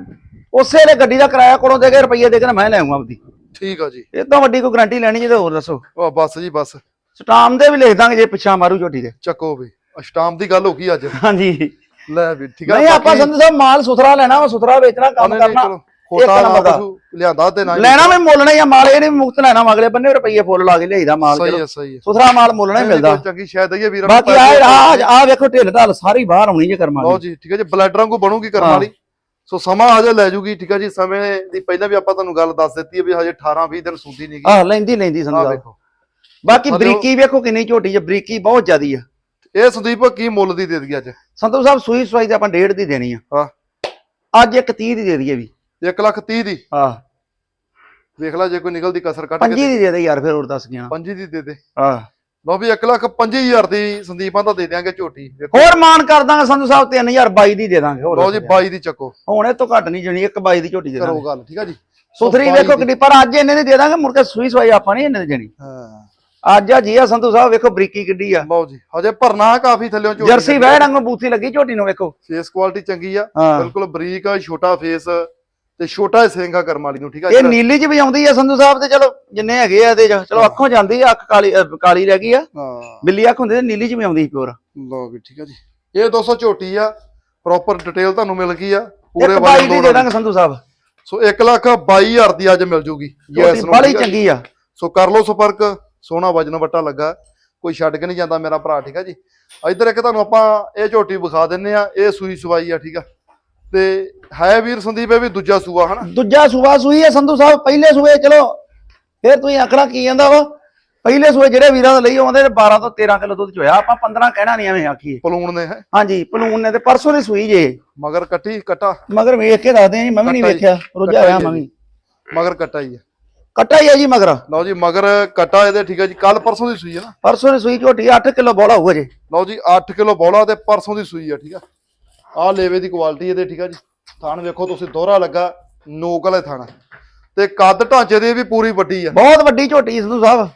ਉਸੇ ਵੇਲੇ ਗੱਡੀ ਦਾ ਕਿਰਾਇਆ ਕੋਲੋਂ ਦੇ ਕੇ ਰੁਪਈਏ ਦੇ ਕੇ ਮੈਂ ਲੈ ਆਉਂਗਾ ਆਪਦੀ। ਠੀਕ ਆ ਜੀ। ਇਹ ਤੋਂ ਵੱਡੀ ਕੋਈ ਗਰੰਟੀ ਲੈਣੀ ਜੇ ਤੇ ਹੋਰ ਦੱਸੋ। ਉਹ ਬਸ ਜੀ ਬਸ। ਸਟਾਮ ਦੇ ਵੀ ਲਿਖ ਦਾਂਗੇ ਜੇ ਪਿੱਛਾ ਮਾਰੂ ਝੋਟੀ ਦੇ। ਚੱਕੋ ਵੀ। ਅਸ਼ਟਾਮ ਦੀ ਗੱਲ ਹੋ ਗਈ ਅੱਜ। ਹਾਂਜੀ। ਲੈ ਵੀ ਠੀਕ ਆ। ਨਹੀਂ ਆਪਾਂ ਸੰਧੂ ਸਾਹਿਬ ਮਾਲ ਸੁਥਰਾ ਲੈਣਾ ਵਾ ਸੁਥਰਾ ਵੇਚਣਾ ਕੰਮ ਕਰਨਾ। ਖੋਟਾ ਨਾ ਲਿਆਂਦਾ ਤੇ ਨਾ ਹੀ। ਲੈਣਾ ਵੀ ਮੁੱਲ ਨਹੀਂ ਆ ਮਾਲ ਇਹ ਨਹੀਂ ਮੁਕਤ ਲੈਣਾ ਅਗਲੇ ਬੰਨੇ ਰੁਪਈਏ ਫੁੱਲ ਲਾ ਕੇ ਲਿਆਈਦਾ ਮਾਲ ਸਹੀ ਚਲੋ। ਹੈ ਸਹੀ ਹੈ ਸੁਥਰਾ ਮਾਲ ਮੁੱਲ ਨਹੀਂ ਨਹੀਂ, ਮਿਲਦਾ। ਚੰਗੀ ਸ਼ਾਇਦ ਇਹ ਵੀਰਾਂ ਬਾਕੀ ਆ ਆ ਆ ਵੇਖੋ ਢਿੱਲ ਢਾਲ ਸਾਰੀ ਬਾਹਰ ਆਉਣੀ ਜੇ ਕਰਮਾਂ ਲਓ ਦੀ। ਜੀ ਠੀਕ ਹੈ ਜੀ ਬਲੱਡ ਵਾਂਗੂ ਬਣੂਗੀ ਕਰਮ। ਵਾਲੀ। ਸੋ ਸਮਾਂ ਹਜੇ ਲੈ ਜੂਗੀ ਠੀਕ ਹੈ ਜੀ ਸਮੇਂ ਦੀ ਪਹਿਲਾਂ ਵੀ ਆਪਾਂ ਤੁਹਾਨੂੰ ਗੱਲ ਦੱਸ ਦਿੱਤੀ ਹੈ ਵੀ ਹਜੇ 18 20 ਦਿਨ ਸੁੰਦੀ ਨਹੀਂ ਗਈ ਆਹ ਲੈਂਦੀ ਲੈਂਦੀ ਆ ਸਾਹਿਬ ਵੇਖੋ। ਬਾਕੀ ਬਰੀਕੀ ਵੇਖੋ ਕਿੰਨੀ ਝੋਟੀ ਜੇ ਬਰੀਕੀ ਬਹੁਤ ਜ਼ਿਆਦੀ ਆ। ਇਹ ਸੰਦੀਪ ਕੀ ਮੁੱਲ ਦੀ ਦੇ ਦਈਏ ਅੱਜ? ਸੰਧੂ ਸਾਹਿਬ ਸੂਈ ਸਵਾਈ ਤੇ ਆਪਾਂ ਡੇਢ ਦੀ ਦੇਣੀ ਆ। ਹਾਂ। ਅੱਜ ਇੱਕ 30 ਦੀ ਦੇ ਦਈਏ ਵੀ। 1 ਲੱਖ 30 ਦੀ? ਆਹ ਵੇਖ ਲੈ ਜੇ ਕੋਈ ਨਿਕਲਦੀ ਕਸਰ ਪੰਜੀ ਕੇ ਦੀ ਦੇ ਦੇ। ਯਾਰ ਫਿਰ ਹੋਰ ਦੱਸ ਗਿਆ ਪੰਜੀ ਦੀ ਦੇ ਦੇ। ਆਹ ਲਓ ਵੀ 1 ਲੱਖ 25000 ਦੀ ਸੰਦੀਪਾਂ ਤਾਂ ਦੇ ਦਿਆਂਗੇ ਝੋਟੀ। ਹੋਰ ਮਾਨ ਕਰ ਦਾਂਗੇ ਸੰਧੂ ਸਾਹਿਬ 3022 ਦੀ ਦੇ ਦਾਂਗੇ ਹੋਰ ਲਓ ਜੀ 22 ਦੀ ਚੱਕੋ। ਹੁਣ ਇਹ ਤੋਂ ਘੱਟ ਨਹੀਂ ਜਣੀ ਇੱਕ 22 ਦੀ ਝੋਟੀ ਦੇ ਕਰੋ ਦਾਂਗੇ। ਗੱਲ ਠੀਕ ਆ ਜੀ? ਸੁਥਰੀ ਵੇਖੋ 22 ਦੀ। ਕਿੰਨੀ ਪਰ ਅੱਜ ਇਹਨੇ ਦੀ ਦੇ ਦਾਂਗੇ ਮੁੜ ਕੇ ਸੂਈ ਸਵਾਈ ਆਪਾਂ ਨਹੀਂ ਇਹਨੇ ਦੀ ਦੇਣੀ ਹਾਂ। ਅੱਜ ਆ ਜੀ ਆ ਸੰਧੂ ਸਾਹਿਬ ਵੇਖੋ ਬਰੀਕੀ ਕਿੱਡੀ ਆ। ਲਓ ਜੀ ਹਜੇ ਭਰਨਾ ਕਾਫੀ ਥੱਲਿਓਂ ਝੋਟੀ ਜਰਸੀ ਵਹਿ ਵਾਂਗੂ ਬੂਥੀ ਲੱਗੀ ਝੋਟੀ ਨੂੰ ਵੇਖੋ। ਫੇਸ ਕੁਆਲਿਟੀ ਚੰਗੀ ਆ ਬਿਲਕੁਲ ਬਰੀਕ ਆ ਛੋਟਾ ਫੇਸ। ਤੇ ਛੋਟਾ ਸਿੰਗਾ ਕਰਮ ਵਾਲੀ ਨੂੰ ਠੀਕ ਆ ਇਹ ਨੀਲੀ ਚ ਵੀ ਆਉਂਦੀ ਆ ਸੰਧੂ ਸਾਹਿਬ ਤੇ ਚਲੋ ਜਿੰਨੇ ਹੈਗੇ ਆ ਚ ਚਲੋ ਅੱਖੋਂ ਜਾਂਦੀ ਆ ਅੱਖ ਕਾਲੀ ਅਹ ਕਾਲੀ ਰਹਿ ਗਈ ਆ। ਹਾਂ। ਬਿੱਲੀ ਅੱਖ ਹੁੰਦੀ ਤੇ ਨੀਲੀ ਚ ਵੀ ਆਉਂਦੀ ਪਿਓਰ। ਲਓ ਵੀ ਠੀਕ ਆ ਜੀ। ਇਹ 200 ਝੋਟੀ ਆ ਪ੍ਰੋਪਰ ਡਿਟੇਲ ਤੁਹਾਨੂੰ ਮਿਲ ਗਈ ਆ ਪੂਰੇ ਇੱਕ ਵਾਲੀ ਬਾਈ ਦੀ ਦੇ ਦਾਂਗੇ ਸੰਧੂ ਸਾਹਿਬ। ਸੋ 1 ਲੱਖ 22000 ਦੀ ਅੱਜ ਮਿਲ ਜੂਗੀ। ਨੂੰ, ਬੜੀ ਠੀਕ ਆ? ਚੰਗੀ ਆ। ਸੋ ਕਰ ਲਓ ਸੰਪਰਕ ਸੋਹਣਾ ਵਜਨ ਵੱਟਾ ਲੱਗਾ। ਕੋਈ ਛੱਡ ਕੇ ਨਹੀਂ ਜਾਂਦਾ ਮੇਰਾ ਭਰਾ ਠੀਕ ਆ ਜੀ। ਇੱਧਰ ਇੱਕ ਤੁਹਾਨੂੰ ਆਪਾਂ ਇਹ ਝੋਟੀ ਵਿਖਾ ਦਿੰਨੇ ਆ ਇਹ ਸੂਈ ਸਵਾਈ ਆ ਠੀਕ ਆ। ਤੇ ਹੈ ਵੀਰ ਸੰਦੀਪ ਇਹ ਵੀ ਦੂਜਾ ਸੂਆ ਹਨਾ? ਦੂਜਾ ਸੂਆ ਸੂਈ ਹੈ ਸੰਧੂ ਸਾਹਿਬ ਪਹਿਲੇ ਸੂਏ ਚਲੋ ਫਿਰ ਤੁਸੀਂ ਆਖਣਾ ਕੀ ਜਾਂਦਾ ਵਾ? ਪਹਿਲੇ ਸੂਏ ਜਿਹੜੇ ਵੀਰਾਂ ਦੇ ਲਈ ਆਉਂਦੇ ਨੇ 12 ਤੋਂ 13 ਕਿਲੋ ਦੁੱਧ ਚੋਇਆ ਆਪਾਂ 15 ਕਹਿਣਾ ਨਹੀਂ ਐਵੇਂ ਆਖੀਏ। ਪਲੂਣ ਨੇ ਹੈ? ਹਾਂਜੀ ਪਲੂਨ ਨੇ ਤੇ ਪਰਸੋਂ ਦੀ ਸੂਈ ਜੇ। ਮਗਰ ਕੱਟੀ ਕਟਾ? ਮਗਰ ਵੇਖ ਕੇ ਦੱਸਦੇ ਆ ਜੀ ਮੈਂ ਵੀ ਨਹੀਂ ਕੱਟਾ ਜੀ, ਵੇਖਿਆ ਹੋਇਆ ਕੱਟਾ ਮੈਂ ਜੀ। ਵੀ। ਮਗਰ ਕਟਾ ਹੀ। ਆ ਕੱਟਾ ਹੀ ਆ ਜੀ ਮਗਰ। ਲਓ ਜੀ ਮਗਰ ਕਟਾ ਇਹਦੇ ਠੀਕ ਆ ਜੀ। ਕੱਲ ਪਰਸੋਂ ਦੀ ਸੂਈ ਆ ਨਾ? ਪਰਸੋਂ ਦੀ ਸੂਈ ਝੋਟੀ 8 ਕਿਲੋ ਬੋਲਾ ਹੋਊਗਾ ਜੀ। ਲਓ ਜੀ 8 ਕਿਲੋ ਬੋਲਾ ਤੇ ਪਰਸੋਂ ਦੀ ਸੂਈ ਆ ਠੀਕ ਆ ਆਹ ਲੇਵੇ ਦੀ ਕੁਆਲਿਟੀ ਇਹਦੇ ਠੀਕ ਆ ਜੀ। ਥਣ ਵੇਖੋ ਤੁਸੀਂ ਦੋਹਰਾ ਲੱਗਾ ਨੋਕ ਵਾਲੇ ਥਣ। ਤੇ ਕੱਦ ਢਾਂਚੇ ਦੀ ਵੀ ਪੂਰੀ ਵੱਡੀ ਆ। ਬਹੁਤ ਵੱਡੀ ਝੋਟੀ ਸੰਧੂ ਸਾਹਿਬ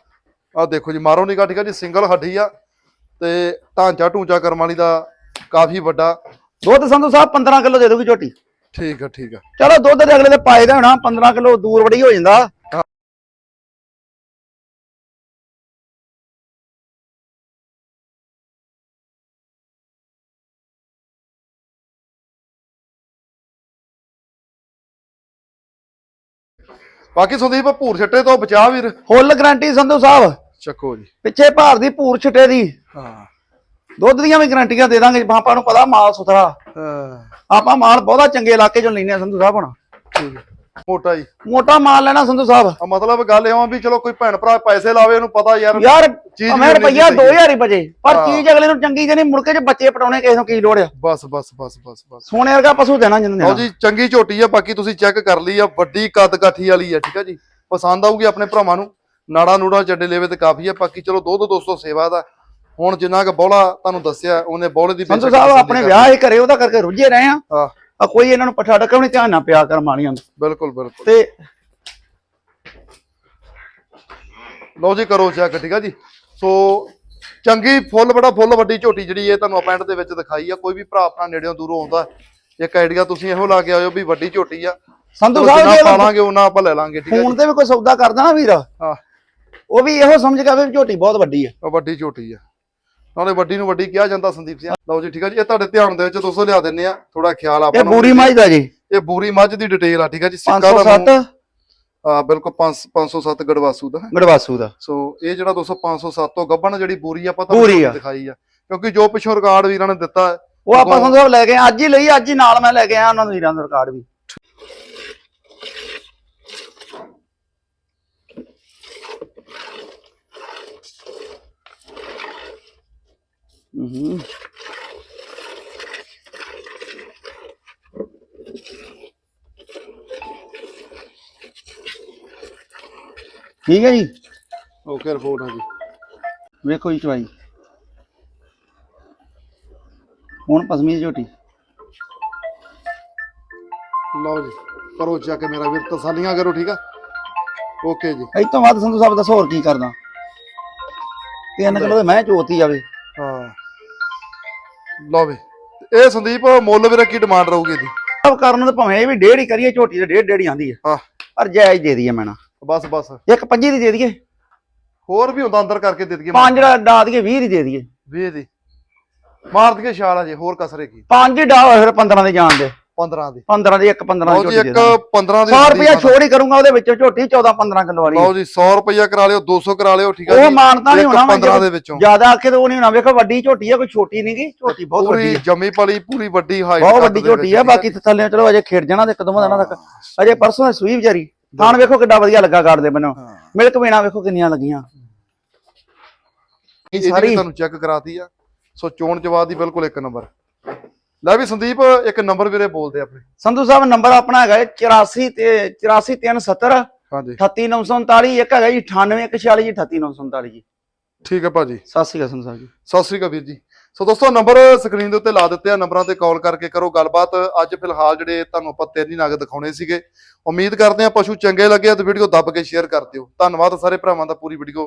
ਆਹ ਦੇਖੋ ਜੀ ਮਾਰੋ ਨਿਕਾ ਠੀਕ ਆ ਜੀ ਸਿੰਗਲ ਹੱਡੀ ਆ। ਤੇ ਢਾਂਚਾ ਢੂੰਚਾ ਕਰਮ ਵਾਲੀ ਦਾ ਕਾਫੀ ਵੱਡਾ। ਦੁੱਧ ਸੰਧੂ ਸਾਹਿਬ 15 ਕਿਲੋ ਦੇ ਦੂਗੀ ਝੋਟੀ। ਠੀਕ ਆ ਠੀਕ ਆ। ਚਲੋ ਦੁੱਧ ਦੇ ਅਗਲੇ ਦੇ ਪਾਏ ਦਾ ਹੋਣਾ 15 ਕਿਲੋ ਦੂਰ ਬੜੀ ਹੋ ਜਾਂਦਾ। ਬਾਕੀ ਸੰਦੀਪ ਭੂਰ ਛੱਟੇ ਤੋਂ ਬਚਾ ਵੀਰ। ਫੁੱਲ ਗਾਰੰਟੀ ਸੰਧੂ ਸਾਹਿਬ। ਚੱਕੋ ਜੀ। ਪਿੱਛੇ ਭਾਰ ਦੀ ਭੂਰ ਛਟੇ ਦੀ। ਹਾਂ। ਦੁੱਧ ਦੀਆਂ ਵੀ ਗਾਰੰਟੀਆਂ ਦੇ ਦਾਂਗੇ ਆਪਾਂ ਨੂੰ ਪਤਾ ਮਾਲ ਸੁਥਰਾ। ਹਾਂ, ਆਪਾਂ ਮਾਲ ਬਹੁਤਾ ਚੰਗੇ ਇਲਾਕੇ ਚੋਂ ਲੈਨੇ ਆ ਸੰਧੂ ਸਾਹਿਬ ਹੁਣ। ਠੀਕ। ਮੋਟਾ ਜੀ। ਮੋਟਾ ਮਾਲ ਲੈਣਾ ਸੰਧੂ ਸਾਹਿਬ। ਮਤਲਬ ਗੱਲ ਇਹ ਆ ਵੀ ਚਲੋ ਕੋਈ ਭੈਣ ਭਰਾ ਪੈਸੇ ਲਾਵੇ ਉਹਨੂੰ ਪਤਾ ਯਾਰ ਯਾਰ ਚੀਜ਼ ਮੈਂ ਰੁਪਈਆ ਉਨੀ ਦੀ 2000 ਹੀ ਬਚੇ। ਪਰ। ਚੀਜ਼ ਅਗਲੇ ਨੂੰ ਚੰਗੀ ਜਣੀ ਮੁੜ ਕੇ ਜੇ ਬੱਚੇ ਪਟਾਉਣੇ ਕਿਸੇ ਨੂੰ ਕੀ ਲੋੜ ਆ? ਬਸ ਬਸ ਬਸ ਬਸ ਬਸ। ਸੋਨੇ ਵਰਗਾ ਪਸ਼ੂ ਦੇਣਾ ਜਿੰਨੂੰ ਲਓ ਦੇਣਾ ਜੀ ਚੰਗੀ ਝੋਟੀ ਆ ਬਾਕੀ ਤੁਸੀਂ ਚੈੱਕ ਕਰ ਲਈ ਆ ਵੱਡੀ ਕੱਦ ਕਾਠੀ ਵਾਲੀ ਆ ਠੀਕ ਆ ਜੀ। ਪਸੰਦ ਆਊਗੀ ਆਪਣੇ ਭਰਾਵਾਂ ਨੂੰ। ਨਾੜਾ ਨੂੜਾ ਚੱਡੇ ਲੇਵੇ ਤੇ ਕਾਫੀ ਆ ਬਾਕੀ ਚਲੋ ਦੋ ਦੋ ਦੋਸਤੋ ਸੇਵਾ ਦਾ। ਹੁਣ ਜਿੰਨਾ ਕੁ ਬੌਲਾ ਤੁਹਾਨੂੰ ਦੱਸਿਆ ਉਹਨੇ ਬੌਲੇ ਦੀ ਸੰਧੂ ਸਾਹਿਬ ਆਪਣੇ ਵਿਆਹ ਹੀ ਕਰੇ ਉਹਦਾ ਕਰਕੇ ਰੁੱਝੇ ਰਹੇ ਆ। ਹਾਂ। ਆ ਕੋਈ ਇਹਨਾਂ ਨੂੰ ਪਠਾ ਡੱਕਾ ਵੀ ਧਿਆਨ ਨਾ ਪਿਆ ਕਰ ਮਾਣੀਆਂ ਨੂੰ। ਬਿਲਕੁਲ ਬਿਲਕੁਲ। ਤੇ ਲਓ ਜੀ ਕਰੋ ਚੈੱਕ ਠੀਕ ਆ ਜੀ? ਸੋ ਚੰਗੀ ਫੁੱਲ ਬੜਾ ਫੁੱਲ ਵੱਡੀ ਝੋਟੀ ਜਿਹੜੀ ਇਹ ਤੁਹਾਨੂੰ ਆਪਾਂ ਦੇ ਵਿੱਚ ਦਿਖਾਈ ਆ। ਕੋਈ ਵੀ ਭਰਾ ਆਪਣਾ ਨੇੜਿਓਂ ਦੂਰੋਂ ਆਉਂਦਾ ਇੱਕ ਆਈਡੀਆ ਤੁਸੀਂ ਇਹੋ ਲਾ ਕੇ ਆਇਓ ਵੀ ਵੱਡੀ ਝੋਟੀ ਆ। ਸੰਧੂ ਸਾਹਿਬ ਜੇ ਪਾਲਾਂਗੇ ਉਹਨਾਂ ਆਪਾਂ ਲੈ ਲਾਂਗੇ ਠੀਕ ਆ ਫੋਨ ਤੇ ਵੀ ਕੋਈ ਸੌਦਾ ਕਰਦਾ ਨਾ ਵੀਰ। ਹਾਂ। ਉਹ ਵੀ ਇਹੋ ਸਮਝ ਕੇ ਆਵੇ ਵੀ ਝੋਟੀ ਬਹੁਤ ਵੱਡੀ ਆ। ਉਹ ਵੱਡੀ ਝੋਟੀ ਆ। ਨਾਲੇ ਵੱਡੀ ਨੂੰ ਵੱਡੀ ਕਿਹਾ ਜਾਂਦਾ ਸੰਦੀਪ ਸਿੰਘ। ਲਓ ਜੀ ਠੀਕ ਆ ਜੀ ਇਹ ਤੁਹਾਡੇ ਧਿਆਨ ਦੇ ਵਿੱਚ ਦੋਸਤੋ ਲਿਆ ਦਿੰਨੇ ਆ ਥੋੜਾ ਖਿਆਲ ਆਪਾਂ ਇਹ ਬੂਰੀ ਮਾਝ ਦਾ ਜੀ। ਇਹ ਬੂਰੀ ਮੱਝ ਦੀ ਡਿਟੇਲ ਆ ਠੀਕ ਆ ਜੀ ਸਿੱਕਾ ਦਾ 507 ਆ ਬਿਲਕੁਲ 5 507 ਗੜਵਾਸੂ ਦਾ। ਗੜਵਾਸੂ ਦਾ। ਸੋ ਇਹ ਜਿਹੜਾ 200 507 ਤੋਂ ਗੱਬਣ ਜਿਹੜੀ ਬੂਰੀ ਆ ਆਪਾਂ। ਤੁਹਾਨੂੰ ਦਿਖਾਈ ਆ। ਕਿਉਂਕਿ ਜੋ ਪਿਛੋਂ ਰਿਕਾਰਡ ਵੀਰਾਂ ਨੇ ਦਿੱਤਾ ਹੈ, ਉਹ ਆਪਾਂ ਸਾਹਿਬ ਲੈ ਗਏ ਅੱਜ ਹੀ ਲਈ ਅੱਜ ਹੀ ਨਾਲ ਮੈਂ ਲੈ ਕੇ ਆਇਆ ਉਹਨਾਂ ਨੂੰ ਵੀਰਾਂ ਦਾ ਰਿਕਾਰਡ ਵੀ। ਠੀਕ ਹੈ ਜੀ? ਓਕੇ ਰਿਪੋਰਟ ਆ ਜੀ। ਵੇਖੋ ਜੀ ਚਵਾਈ। ਹੁਣ ਪਸਮੀ ਦੀ ਝੋਟੀ। ਲਓ ਜੀ ਕਰੋ ਜਾ ਕੇ ਮੇਰਾ ਵੀਰ ਤਸੱਲੀਆਂ ਕਰੋ ਠੀਕ ਆ? ਓਕੇ ਜੀ। ਇਹ ਤੋਂ ਵੱਧ ਸੰਧੂ ਸਾਹਿਬ ਦੱਸੋ ਹੋਰ ਕੀ ਕਰਦਾ ਤਿੰਨ ਕਿਲੋ ਦੇ ਮੈਂ ਚੋਤੀ ਜਾਵੇ। ਲਓ ਵੀ। ਇਹ ਸੰਦੀਪ ਮੁੱਲ ਵੀਰੇ ਕੀ ਡਿਮਾਂਡ ਰਹੂਗੀ ਇਹਦੀ? ਸਭ ਕਰਨ ਨੂੰ ਤਾਂ ਭਾਵੇਂ ਇਹ ਵੀ ਡੇਢ ਹੀ ਕਰੀਏ ਝੋਟੀ ਤੇ ਡੇਢ ਡੇਢ ਹੀ ਆਂਦੀ ਹੈ ਹਾਂ। ਪਰ ਜਾਇਜ਼ ਦੇ ਦਈਏ ਮੈਨਾਂ। ਬਸ ਬਸ। ਇੱਕ ਪੰਜੀ ਦੀ ਦੇ ਦਈਏ। ਹੋਰ ਵੀ ਹੁੰਦਾ ਅੰਦਰ ਕਰਕੇ ਦੇ ਦਈਏ। ਪੰਜ ਜਿਹੜਾ ਡਾ ਦਈਏ 20 ਦੀ ਦੇ ਦਈਏ। 20 ਦੀ। ਮਾਰ ਦਈਏ ਛਾਲ ਅਜੇ ਹੋਰ ਕਸਰੇ ਕੀ? ਪੰਜ ਡਾ ਫਿਰ 15 ਦੇ ਜਾਣ ਦੇ। 15 ਦੀ। 15 ਦੀ ਇੱਕ 15 ਦੀ ਲਓ ਜੀ ਝੋਟੀ ਇੱਕ ਦੇ 15 ਦੀ 100 ਸੰਦੀਪ ਰੁਪਇਆ ਆ। ਛੋੜ ਹੀ ਕਰੂੰਗਾ ਉਹਦੇ ਵਿੱਚੋਂ ਝੋਟੀ 14 15 ਕਿਲੋ ਵਾਲੀ ਲਓ ਜੀ 100 ਰੁਪਇਆ ਕਰਾ ਲਿਓ 200 ਕਰਾ ਲਿਓ ਠੀਕ ਆ ਉਹ ਜੀ। ਮਾਨਤਾ ਨਹੀਂ ਇੱਕ ਹੋਣਾ 15 ਦੇ ਵਿੱਚੋਂ। ਜ਼ਿਆਦਾ ਆਖੇ ਤਾਂ ਉਹ ਨਹੀਂ ਹੋਣਾ। ਵੇਖੋ ਵੱਡੀ ਝੋਟੀ ਆ ਕੋਈ ਛੋਟੀ ਨਹੀਂ ਗੀ ਝੋਟੀ ਬਹੁਤ ਵੱਡੀ ਪੂਰੀ ਹੈ ਜੰਮੀ ਪਲੀ ਪੂਰੀ ਵੱਡੀ ਹਾਈਟ ਬਹੁਤ ਵੱਡੀ ਝੋਟੀ ਆ ਬਾਕੀ ਤੇ ਥੱਲੇ ਚਲੋ ਅਜੇ ਖੇਡ ਜਾਣਾ ਤੇ ਇੱਕ ਦੋ ਦਿਨਾਂ ਤੱਕ। ਅਜੇ ਪਰਸੋਂ ਦੀ ਸੂਈ ਵਿਚਾਰੀ। ਥਾਣ ਵੇਖੋ ਕਿੱਡਾ ਵਧੀਆ ਲੱਗਾ ਗਾੜ ਦੇ ਮੈਨੂੰ। ਮਿਲਕ ਵੇਣਾ ਵੇਖੋ ਕਿੰਨੀਆਂ ਲੱਗੀਆਂ। ਇਹ ਸਾਰੀ ਸਾਰੀ- ਤੁਹਾਨੂੰ ਚੈੱਕ ਕਰਾਤੀ ਆ। ਸੋ ਚੋਣ ਜਵਾਬ ਦੀ ਬਿਲਕੁਲ ਇੱਕ ਨੰਬਰ। ਲੈ ਵੀ ਸੰਦੀਪ ਇੱਕ ਨੰਬਰ ਵੀਰੇ ਬੋਲਦੇ ਆਪਣੇ। ਸੰਧੂ ਸਾਹਿਬ ਨੰਬਰ ਆਪਣਾ ਹੈਗਾ 84 ਤੇ 84370 ਹਾਂਜੀ। 38939 ਇੱਕ ਹੈਗਾ ਜੀ 9846 ਜੀ 38939 ਜੀ। ਠੀਕ ਹੈ ਭਾਜੀ। ਸਤਿ ਸ਼੍ਰੀ ਅਕਾਲ ਸੰਧੂ ਸਾਹਿਬ ਜੀ। ਸਤਿ ਸ੍ਰੀ ਅਕਾਲ ਵੀਰ ਜੀ। ਸੋ ਦੋਸਤੋ ਨੰਬਰ ਸਕਰੀਨ ਦੇ ਉੱਤੇ ਲਾ ਦਿੱਤੇ ਆ ਨੰਬਰਾਂ ਤੇ ਕਾਲ ਕਰਕੇ ਕਰੋ ਗੱਲਬਾਤ। ਅੱਜ ਫਿਲਹਾਲ ਜਿਹੜੇ ਤੁਹਾਨੂੰ ਆਪਾਂ ਤਿੰਨ ਹੀ ਨਗ ਦਿਖਾਉਣੇ ਸੀਗੇ। ਉਮੀਦ ਕਰਦੇ ਆ ਪਸ਼ੂ ਚੰਗੇ ਲੱਗੇ ਤੇ ਵੀਡੀਓ ਦੱਬ ਕੇ ਸ਼ੇਅਰ ਕਰ ਦਿਓ। ਧੰਨਵਾਦ ਸਾਰੇ ਭਰਾਵਾਂ ਦਾ ਪੂਰੀ ਵੀਡੀਓ